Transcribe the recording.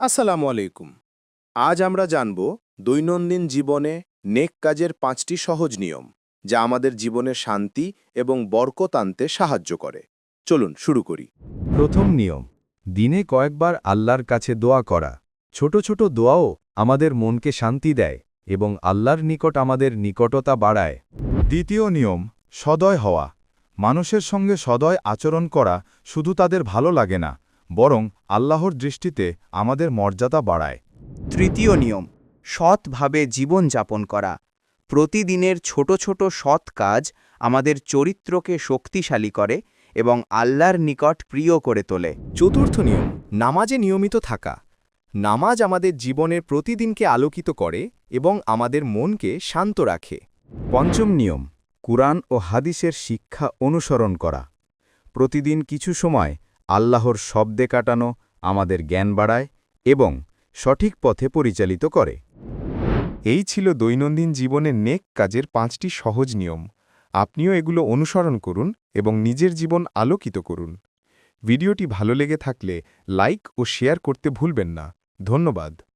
আসসালামু আলাইকুম। আজ আমরা জানব দৈনন্দিন জীবনে নেক কাজের পাঁচটি সহজ নিয়ম, যা আমাদের জীবনে শান্তি এবং বরকত আনতে সাহায্য করে। চলুন শুরু করি। প্রথম নিয়ম, দিনে কয়েকবার আল্লাহর কাছে দোয়া করা। ছোট ছোট দোয়াও আমাদের মনকে শান্তি দেয় এবং আল্লাহর নিকট আমাদের নিকটতা বাড়ায়। দ্বিতীয় নিয়ম, সদয় হওয়া। মানুষের সঙ্গে সদয় আচরণ করা শুধু তাদের ভালো লাগে না বরং আল্লাহর দৃষ্টিতে আমাদের মর্যাদা বাড়ায়। তৃতীয় নিয়ম সৎভাবে জীবন যাপন করা। প্রতিদিনের ছোট ছোট সৎ কাজ আমাদের চরিত্রকে শক্তিশালী করে এবং আল্লাহর নিকট প্রিয় করে তোলে। চতুর্থ নিয়ম নামাজে নিয়মিত থাকা। নামাজ আমাদের জীবনের প্রতিদিনকে আলোকিত করে এবং আমাদের মনকে শান্ত রাখে। পঞ্চম নিয়ম কুরআন ও হাদিসের শিক্ষা অনুসরণ করা। প্রতিদিন কিছু সময় আল্লাহর শব্দে কাটানো, আমাদের জ্ঞান বাড়ায় এবং সঠিক পথে পরিচালিত করে। এই ছিল দৈনন্দিন জীবনের নেক কাজের পাঁচটি সহজ নিয়ম। আপনিও এগুলো অনুসরণ করুন এবং নিজের জীবন আলোকিত করুন। ভিডিওটি ভালো লেগে থাকলে লাইক ও শেয়ার করতে ভুলবেন না। ধন্যবাদ।